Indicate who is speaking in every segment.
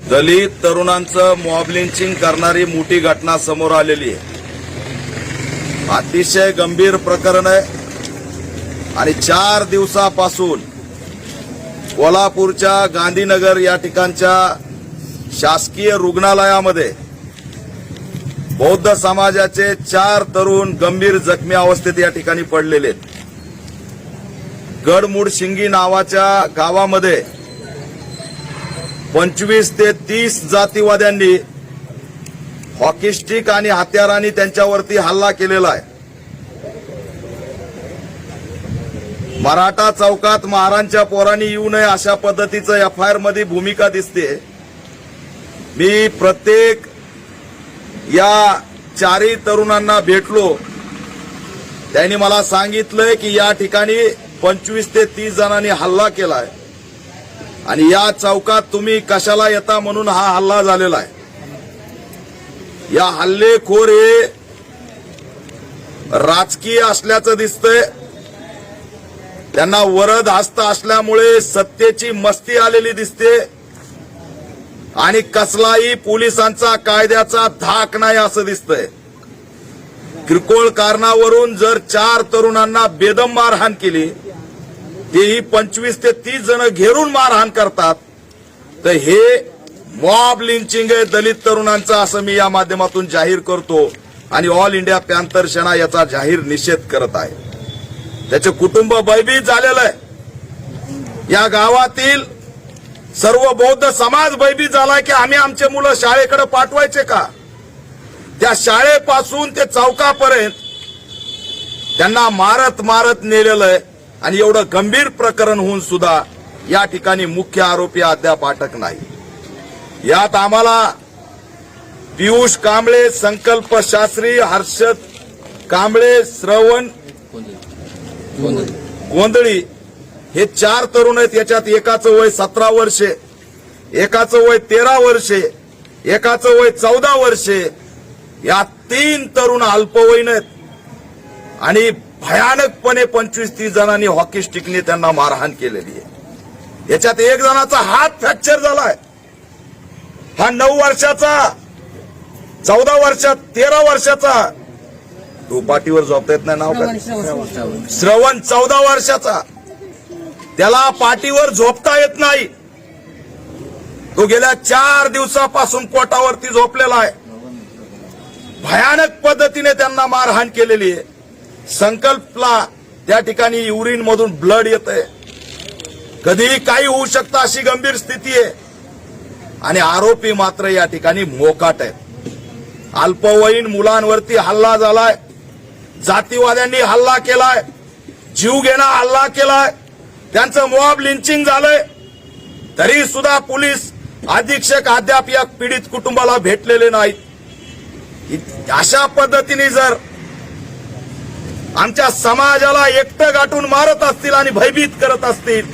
Speaker 1: दलित तरुणांचं mob leaching करणारी मोठी घटना समोर आलेली आहे. अतिशय गंभीर प्रकरण आहे. आणि चार दिवसापासून कोल्हापूरच्या गांधीनगर या ठिकाणच्या शासकीय रुग्णालयामध्ये बौद्ध समाजाचे चार तरुण गंभीर जखमी अवस्थेत या ठिकाणी पडलेले आहेत. गडमुड शिंगी नावाच्या गावामध्ये पंचवीस ते तीस जातीवाद्यांनी हॉकी स्टिक आणि हत्यारांनी त्यांच्यावरती हल्ला केलेला आहे. मराठा चौकात महारांच्या पोरांनी येऊ नये अशा पद्धतीचं एफ आय आरमध्ये भूमिका दिसते. मी प्रत्येक या चारही तरुणांना भेटलो. त्यांनी मला सांगितलंय की या ठिकाणी पंचवीस ते तीस जणांनी हल्ला केलाय. आणि या चौकात तुम्ही कशाला येता म्हणून हा हल्ला झालेला आहे. या हल्लेखोर हे राजकीय असल्याचं दिसतंय. त्यांना वरद हस्त असल्यामुळे सत्तेची मस्ती आलेली दिसते. आणि कसलाही पोलिसांचा कायद्याचा धाक नाही असं दिसतंय. किरकोळ कारणावरून जर चार तरुणांना बेदम मारहाण केली तेही पंचवीस ते तीस जण घेरून मारहाण करतात तर हे मॉब लिंचिंग आहे दलित तरुणांचं असं मी या माध्यमातून जाहीर करतो आणि ऑल इंडिया पॅन्थर सेना याचा जाहीर निषेध करत आहे. त्याचे कुटुंब भयभीत झालेलं आहे. या गावातील सर्व बौद्ध समाज भयभीत झालाय की आम्ही आमचे मुलं शाळेकडे पाठवायचे का? त्या शाळेपासून ते चौकापर्यंत त्यांना मारत मारत नेलेलं आहे. आणि एवढं गंभीर प्रकरण होऊन सुद्धा या ठिकाणी मुख्य आरोपी अद्याप अटक नाही. यात आम्हाला पियुष कांबळे संकल्प शास्त्री हर्षद कांबळे श्रवण गोंधळी हे चार तरुण आहेत. याच्यात एकाचं वय सतरा वर्षे एकाचं वय तेरा वर्षे एकाचं वय चौदा वर्षे. या तीन तरुण अल्पवयीन आहेत. आणि भयानकपणे पंचवीस तीस जणांनी हॉकी स्टिकने त्यांना मारहाण केलेली आहे. याच्यात एक जणाचा हात फ्रॅक्चर झालाय. हा नऊ वर्षाचा चौदा वर्षात तेरा वर्षाचा तो पाठीवर झोपता येत नाही नाव श्रवण चौदा वर्षाचा. त्याला पाठीवर झोपता येत नाही. तो गेल्या चार दिवसापासून पोटावरती झोपलेला आहे. भयानक पद्धतीने त्यांना मारहाण केलेली आहे. संकल्पला त्या ठिकाणी युरिन मधून ब्लड येत आहे कधीही काही होऊ शकतं अशी गंभीर स्थिती आहे. आणि आरोपी मात्र या ठिकाणी मोकाट आहेत. अल्पवयीन मुलांवरती हल्ला झालाय. जातीवाद्यांनी हल्ला केलाय. जीव घेणा हल्ला केलाय. त्यांचं मॉब लिंचिंग झालंय. तरी सुद्धा पोलीस अधीक्षक अद्याप या पीडित कुटुंबाला भेटलेले नाहीत. अशा पद्धतीने जर आमच्या समाजाला एकटं गाठून मारत असतील आणि भयभीत करत असतील.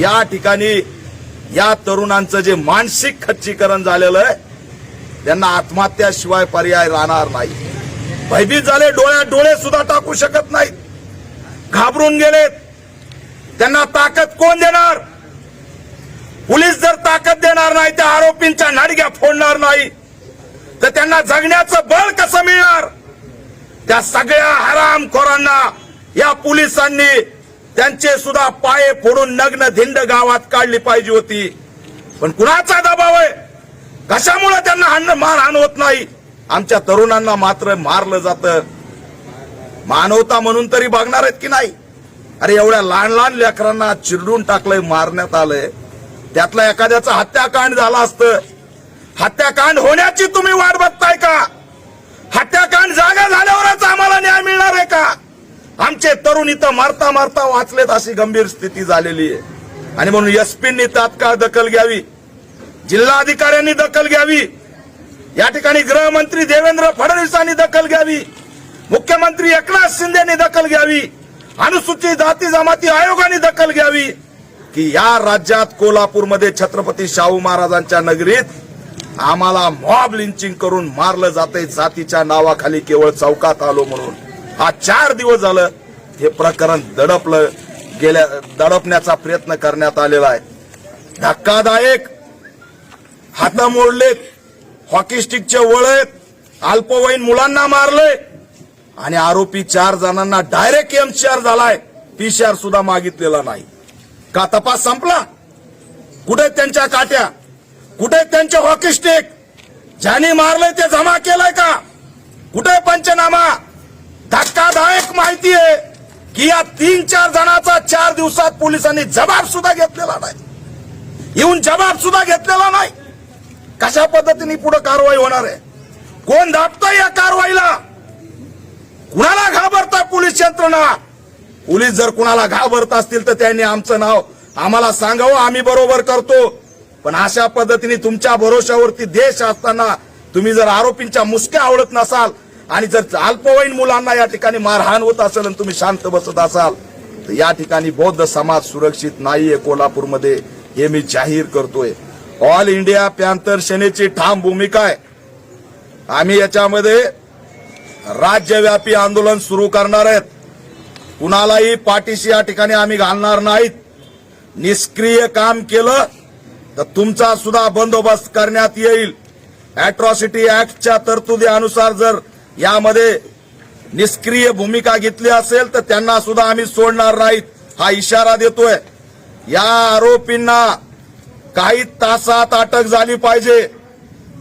Speaker 1: या ठिकाणी या तरुणांचं जे मानसिक खच्चीकरण झालेलं आहे त्यांना आत्महत्याशिवाय पर्याय राहणार नाही. भयभीत झाले डोळ्यात डोळे सुद्धा टाकू शकत नाहीत. घाबरून गेलेत. त्यांना ताकद कोण देणार? पोलीस जर ताकद देणार नाही त्या आरोपींच्या नाडग्या फोडणार नाही. तर त्यांना जगण्याचं बळ कसं मिळणार? त्या सगळ्या हरामखोरांना या पोलिसांनी त्यांचे सुद्धा पाये फोडून नग्न धिंड गावात काढली पाहिजे होती. पण कुणाचा दबाव आहे? कशामुळे त्यांना हाण मारहाण होत नाही? आमच्या तरुणांना मात्र मारलं जातं. मानवता म्हणून तरी बघणार आहेत की नाही? अरे एवढ्या लहान लहान लेकरांना चिरडून टाकलंय मारण्यात आलंय. त्यातला एखाद्याचं हत्याकांड झाला असतं. हत्याकांड होण्याची तुम्ही वाट बघताय का? हत्याकांड जागा झाल्यावरच आम्हाला न्याय मिळणार आहे का? आमचे तरुण इथं मारता मारता वाचलेत अशी गंभीर स्थिती झालेली आहे. आणि म्हणून एसपींनी तात्काळ दखल घ्यावी जिल्हाधिकाऱ्यांनी दखल घ्यावी या ठिकाणी गृहमंत्री देवेंद्र फडणवीसांनी दखल घ्यावी मुख्यमंत्री एकनाथ शिंदेनी दखल घ्यावी अनुसूचित जाती जमाती आयोगाने दखल घ्यावी की या राज्यात कोल्हापूरमध्ये छत्रपती शाहू महाराजांच्या नगरीत आम्हाला मॉब लिंचिंग करून मारलं जाते जातीच्या नावाखाली केवळ चौकात आलो म्हणून. हा चार दिवस झालं हे प्रकरण दडपलं गेल्या दडपण्याचा प्रयत्न करण्यात आलेला आहे. धक्कादायक. हात मोडलेत. हॉकी स्टिकचे वळत अल्पवयीन मुलांना मारले आणि आरोपी चार जणांना डायरेक्ट एमसीआर झालाय. पीसीआर सुद्धा मागितलेला नाही. का तपास संपला? कुठे त्यांच्या काट्या? कुठे त्यांचे हॉकी स्टिक? ज्यांनी मारलंय ते जमा केलंय का? कुठे पंचनामा? धक्कादायक माहिती आहे की या तीन चार जणांचा चार दिवसात पोलिसांनी जबाब सुद्धा घेतलेला नाही. येऊन जबाब सुद्धा घेतलेला नाही. कशा पद्धतीने पुढे कारवाई होणार आहे? कोण दाबतोय या कारवाईला? कुणाला घाबरता पोलीस यंत्रणा? पोलीस जर कुणाला घाबरत असतील तर त्यांनी आमचं नाव आम्हाला सांगावं. आम्ही बरोबर करतो. पण अशा पद्धतीने तुमच्या भरोशावरती देश असताना तुम्ही जर आरोपींच्या मुसक्या आवडत नसाल आणि जर अल्पवयीन मुलांना या ठिकाणी मारहाण होत असेल आणि तुम्ही शांत बसत असाल तर या ठिकाणी बौद्ध समाज सुरक्षित नाहीये कोल्हापूरमध्ये हे मी जाहीर करतोय. ऑल इंडिया पॅन्थर सेनेची ठाम भूमिका आहे. आम्ही याच्यामध्ये राज्यव्यापी आंदोलन सुरू करणार आहेत. कुणालाही पाठीशी या ठिकाणी आम्ही घालणार नाहीत. निष्क्रिय काम केलं तर तुमचा सुद्धा बंदोबस्त करण्यात येईल. अॅट्रॉसिटी ऍक्टच्या तरतुदीनुसार जर यामध्ये निष्क्रिय भूमिका घेतली असेल तर त्यांना सुद्धा आम्ही सोडणार नाहीत हा इशारा देतोय. या आरोपींना काही तासात अटक झाली पाहिजे.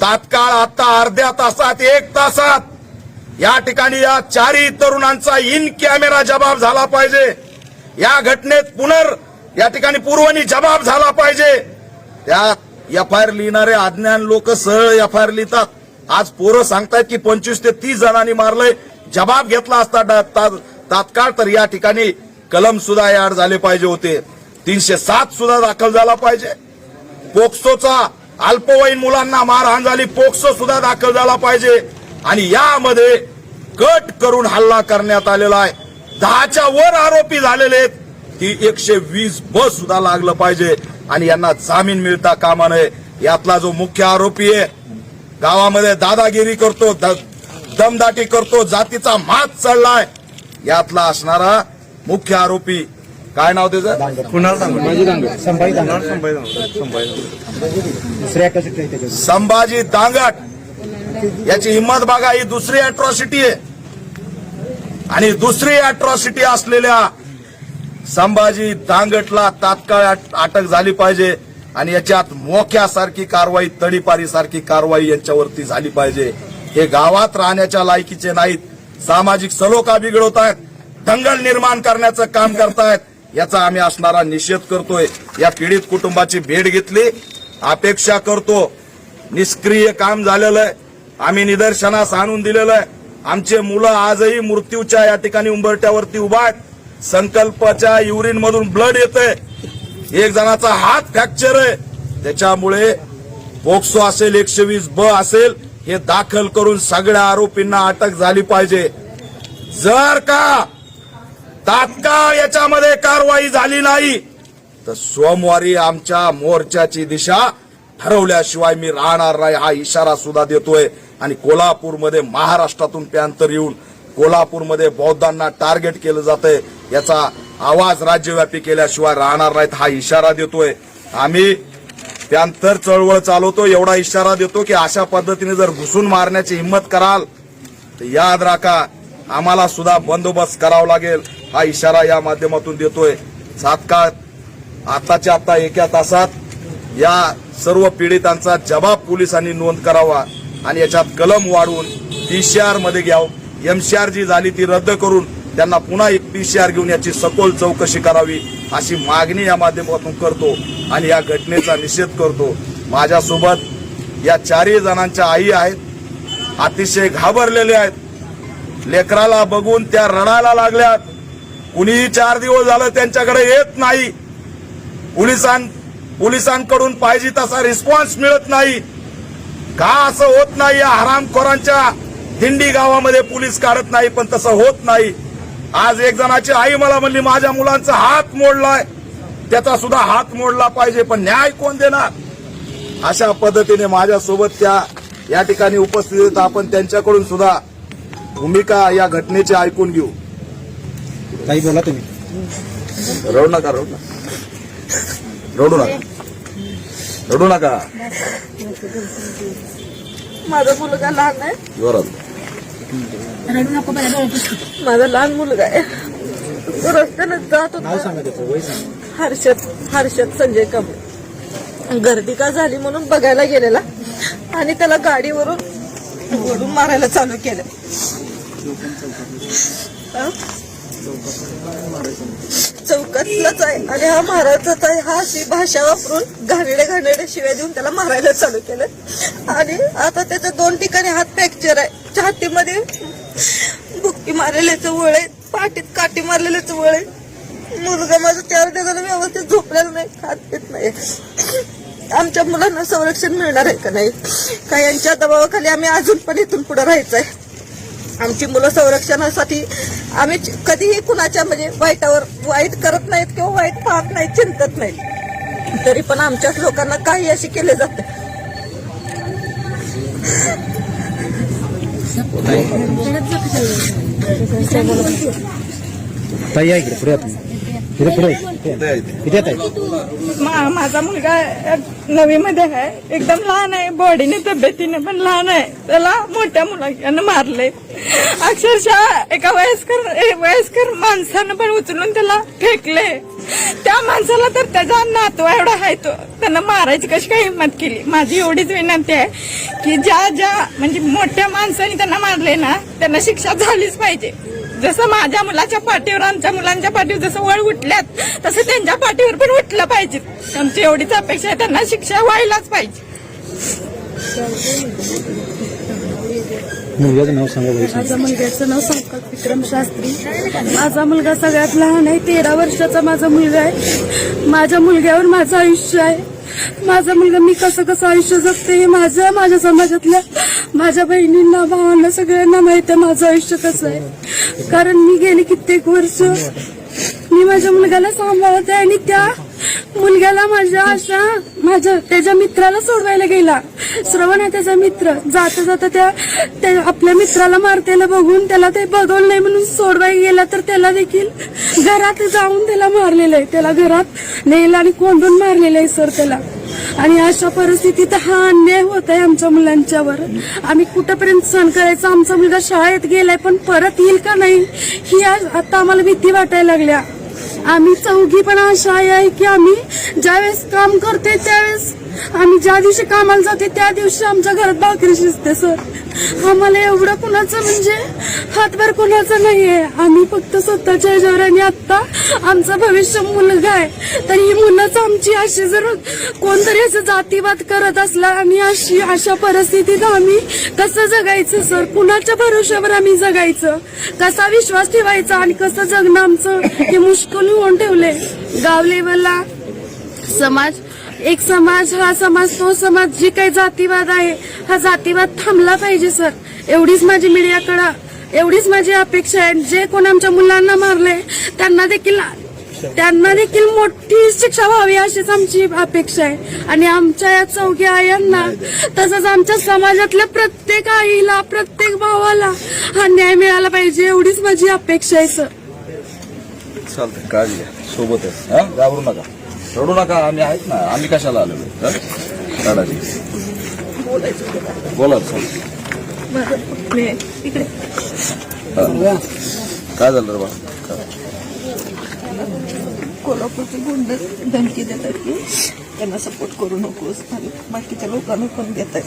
Speaker 1: तात्काळ आता अर्ध्या तासात एक तासात या ठिकाणी या चारही तरुणांचा इन कॅमेरा जबाब झाला पाहिजे. या घटनेत पुनर् या ठिकाणी पूर्वनी जबाब झाला पाहिजे. त्या एफ आय आर लिहिणारे अज्ञान लोक सरळ एफ आय आर लिहितात. आज पोरं सांगतायत की पंचवीस ते तीस जणांनी मारलंय. जबाब घेतला असता ता- तात्काळ तर या ठिकाणी कलम सुद्धा याड झाले पाहिजे होते. तीनशे सात सुद्धा दाखल झाला पाहिजे. पोक्सोचा अल्पवयीन मुलांना मारहाण झाली पोक्सो सुद्धा दाखल झाला पाहिजे. आणि यामध्ये कट करून हल्ला करण्यात आलेला आहे. दहाच्या वर आरोपी झालेले आहेत. ती एकशे वीस बस सुद्धा लागलं पाहिजे. आणि यांना जामीन मिळता कामा नये. यातला जो मुख्य आरोपी आहे गावामध्ये दादागिरी करतो दमदाटी करतो जातीचा मात चढलाय यातला असणारा मुख्य आरोपी काय नाव त्याचं?
Speaker 2: कुणाल संभाजी
Speaker 1: दांगट. याची हिंमत बघा ही दुसरी अॅट्रॉसिटी आहे. आणि दुसरी अॅट्रॉसिटी असलेल्या संभाजी दांगटला तात्काळ अटक झाली पाहिजे आणि याच्यात मोक्यासारखी कारवाई तडीपारीसारखी कारवाई यांच्यावरती झाली पाहिजे. हे गावात राहण्याच्या लायकीचे नाहीत. सामाजिक सलोखा बिघडवत आहेत. दंगल निर्माण करण्याचं काम करतायत. याचा आम्ही असणारा निषेध करतोय. या पीडित कुटुंबाची भेट घेतली. अपेक्षा करतो. निष्क्रिय काम झालेलं आहे. आम्ही निदर्शनास आणून दिलेलं आहे. आमचे मुलं आजही मृत्यूच्या या ठिकाणी उंबरट्यावरती उभा आहेत. संकल्पाच्या युरिन मधून ब्लड येतंय. एक जणाचा हात फ्रॅक्चर आहे. त्याच्यामुळे पोक्सो असेल एकशे वीस ब असेल हे दाखल करून सगळ्या आरोपींना अटक झाली पाहिजे. जर का तात्काळ याच्यामध्ये कारवाई झाली नाही तर सोमवारी आमच्या मोर्चाची दिशा ठरवल्याशिवाय मी राहणार नाही हा इशारा सुद्धा देतोय. आणि कोल्हापूरमध्ये महाराष्ट्रातून पॅन्तर येऊन कोल्हापूरमध्ये बौद्धांना टार्गेट केलं जातंय. याचा आवाज राज्यव्यापी केल्याशिवाय राहणार नाहीत हा इशारा देतोय. आम्ही त्यानंतर चळवळ चालवतो एवढा इशारा देतो की अशा पद्धतीने जर घुसून मारण्याची हिंमत कराल तर याद राखा आम्हाला सुद्धा बंदोबस्त करावा लागेल हा इशारा या माध्यमातून देतोय. सातकाळ आताच्या आता एका तासात या सर्व पीडितांचा जबाब पोलिसांनी नोंद करावा आणि याच्यात कलम वाढवून सी मध्ये घ्यावं. एमसीआर जी झाली ती रद्द करून त्यांना पुन्हा एक पीसीआर घेऊन याची सखोल चौकशी करावी अशी मागणी या माध्यमातून करतो आणि या घटनेचा निषेध करतो. माझ्यासोबत या चारही जणांच्या आई आहेत अतिशय घाबरलेले आहेत. लेकराला बघून त्या रडायला लागल्यात. कुणीही चार दिवस झालं त्यांच्याकडे येत नाही. पोलिसां पोलिसांकडून पाहिजे तसा रिस्पॉन्स मिळत नाही. का असं होत नाही? या हरामखोरांच्या दिंडी गावामध्ये पोलीस काढत नाही पण तसं होत नाही. आज एक जणाची आई मला म्हणली माझ्या मुलांचा हात मोडलाय. त्याचा सुद्धा हात मोडला पाहिजे पण न्याय कोण देणार? अशा पद्धतीने माझ्यासोबत त्या या ठिकाणी उपस्थित आहेत. आपण त्यांच्याकडून सुद्धा भूमिका या घटनेची ऐकून घेऊ.
Speaker 2: ताई बोला तुम्ही.
Speaker 1: रडू नका रडू नका. रडू नका. रडू नका.
Speaker 3: माझा मुलगा लहान आहे.
Speaker 1: जोरात
Speaker 3: माझा लहान मुलगा आहे. तो रस्त्याने जात होता. हर्षद हर्षद संजय कांबळे गर्दी का झाली म्हणून बघायला गेलेला. आणि त्याला गाडीवरून ओढून मारायला चालू केलं? चौकातलाच आहे. आणि हा महाराजाचा आहे हा अशी भाषा वापरून घाणेड्या घाणेड्या शिव्या देऊन त्याला मारायला चालू केलं. आणि आता त्याचा दोन ठिकाणी हात फ्रॅक्चर आहे. छातीमध्ये बुक्की मारलेल्याचं वळ आहे पाठीत काठी मारलेल्याचं वळ आहे. मुलगा माझा चार दिवसाला व्यवस्थित झोपलेला नाही खात पित नाही. आमच्या मुलांना संरक्षण मिळणार आहे का नाही? का यांच्या दबावाखाली आम्ही अजून पण इथून पुढे राहायचं आहे आमची मुलं संरक्षणासाठी आम्ही कधीही कुणाच्या म्हणजे वाईटावर वाईट करत नाहीत किंवा वाईट पाहत नाहीत चिंतत नाहीत. तरी पण आमच्याच लोकांना काही अशी केले जाते.
Speaker 2: ताई पुढे आहे
Speaker 3: मा- माझा मुलगा नवी मध्ये आहे. एकदम लहान आहे. बॉडीने तब्येतीने पण लहान आहे. त्याला मोठ्या मुलानं मारले अक्षरशः एका वयस्कर ए- वयस्कर माणसानं पण उचलून त्याला फेकले त्या माणसाला तर त्याचा नातू एवढा आहे तो. त्यांना मारायची कशी काय हिंमत केली? माझी एवढीच विनंती आहे की ज्या ज्या म्हणजे मोठ्या माणसाने त्यांना मारले ना त्यांना शिक्षा झालीच पाहिजे. जसं माझ्या मुलाच्या पाठीवर आमच्या मुलांच्या पाठीवर जसं वळ उठल्यात तसं त्यांच्या पाठीवर पण उठलं पाहिजे. आमची एवढीच अपेक्षा आहे त्यांना शिक्षा व्हायलाच पाहिजे.
Speaker 2: मुलग्याचं नाव सांगा
Speaker 4: माझ्या मुलग्याचं नाव संकल्प विक्रम शास्त्री. माझा मुलगा सगळ्यात लहान आहे तेरा वर्षाचा माझा मुलगा आहे. माझ्या मुलग्यावर माझं आयुष्य आहे. माझा मुलगा मी कसं कसं आयुष्य जगते हे माझं माझ्या समाजातल्या माझ्या बहिणींना भावांना सगळ्यांना माहीत आहे माझं आयुष्य कसं आहे. कारण मी गेली कित्येक वर्ष मी माझ्या मुलग्याला सांभाळते आणि त्या मुलग्याला माझ्या अशा माझ्या त्याच्या मित्राला सोडवायला गेला. श्रवण आहे त्याचा मित्र. जाता जाता त्या त्या आपल्या मित्राला मारतेला बघून त्याला ते बघवलं नाही म्हणून सोडवायला गेला तर त्याला देखील घरात जाऊन त्याला मारलेलं आहे. त्याला घरात नेलं आणि कोंडून मारलेलं आहे सर त्याला. आणि अशा परिस्थितीत हा अन्याय होत आहे आमच्या मुलांच्यावर. आम्ही कुठंपर्यंत सहन करायचं? आमचा मुलगा शाळेत गेलाय पण परत येईल का नाही? ही आज आता आम्हाला भीती वाटायला लागल्या. आम्ही चौघी पण अशा आहे की आम्ही ज्यावेळेस काम करते त्यावेळेस आम्ही ज्या दिवशी कामाला जाते त्या दिवशी आमच्या घरात भाकरी शिजते सर. आम्हाला एवढं कुणाचं म्हणजे हातभार कुणाचं नाहीये. आम्ही फक्त स्वतःच्या ह्याच्यावर आणि आता आमचं भविष्य मुलगा आहे. तर ही मुलंच आमची अशी जर कोणतरी असं जातीवाद करत असला आणि अशी अशा परिस्थितीत आम्ही कसं जगायचं सर? कुणाच्या भरोश्यावर आम्ही जगायचं? कसा विश्वास ठेवायचा आणि कसं जगणं आमचं? हे मुश्किल होऊन ठेवले. गाव लेवलला समाज एक समाज हा समाज तो समाज जी काही जातीवाद आहे हा जातीवाद थांबला पाहिजे सर. एवढीच माझी मीडियाकडं एवढीच माझी अपेक्षा आहे. जे कोण आमच्या मुलांना मारले त्यांना देखील त्यांना देखील मोठी शिक्षा व्हावी अशीच आमची अपेक्षा आहे. आणि आमच्या या चौघी आयांना तसंच आमच्या समाजातल्या प्रत्येक आईला प्रत्येक भावाला हा न्याय मिळाला पाहिजे एवढीच माझी अपेक्षा आहे सर.
Speaker 1: चालतंय काळजी घ्या. सोबतच हा? घाबरू नका. रडू नका आम्ही आहेत ना. आम्ही कशाला आलो? काढाची बोला चालेल.
Speaker 3: इकडे
Speaker 1: काय झालं रे बा?
Speaker 3: कोल्हापूरचे गुंड धमकी देतात की त्यांना सपोर्ट करू नकोस. आणि बाकीच्या लोकांना पण देतात.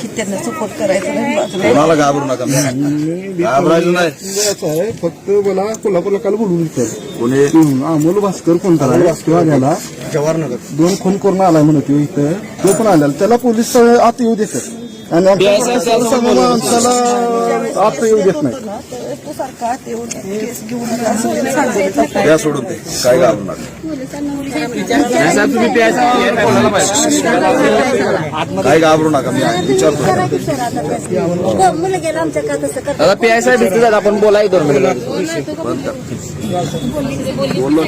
Speaker 3: की त्यांना सपोर्ट करायचा नाही. बाजूला
Speaker 1: कोणाला घाबरू नका. घाबरायचं नाही.
Speaker 5: असं आहे फक्त मला कोल्हापूरला काल बोलून
Speaker 1: कोणी?
Speaker 5: हम्म, अमोल भास्कर कोणता आल्याला
Speaker 2: जवाहरनगर.
Speaker 5: दोन खून करून आलाय म्हणत तो इथं. तो पण आलेला त्याला पोलीस आत येऊ देतात. आणि आमच्या सर्व माणसाला आत येऊ देत नाही.
Speaker 1: द्या सोडून ते काय घाबरू नका काय घाबरू नका मी विचारतो
Speaker 2: दादा पी आय साहेब इथे आपण बोलाय दोन मिनिट.
Speaker 1: बोललो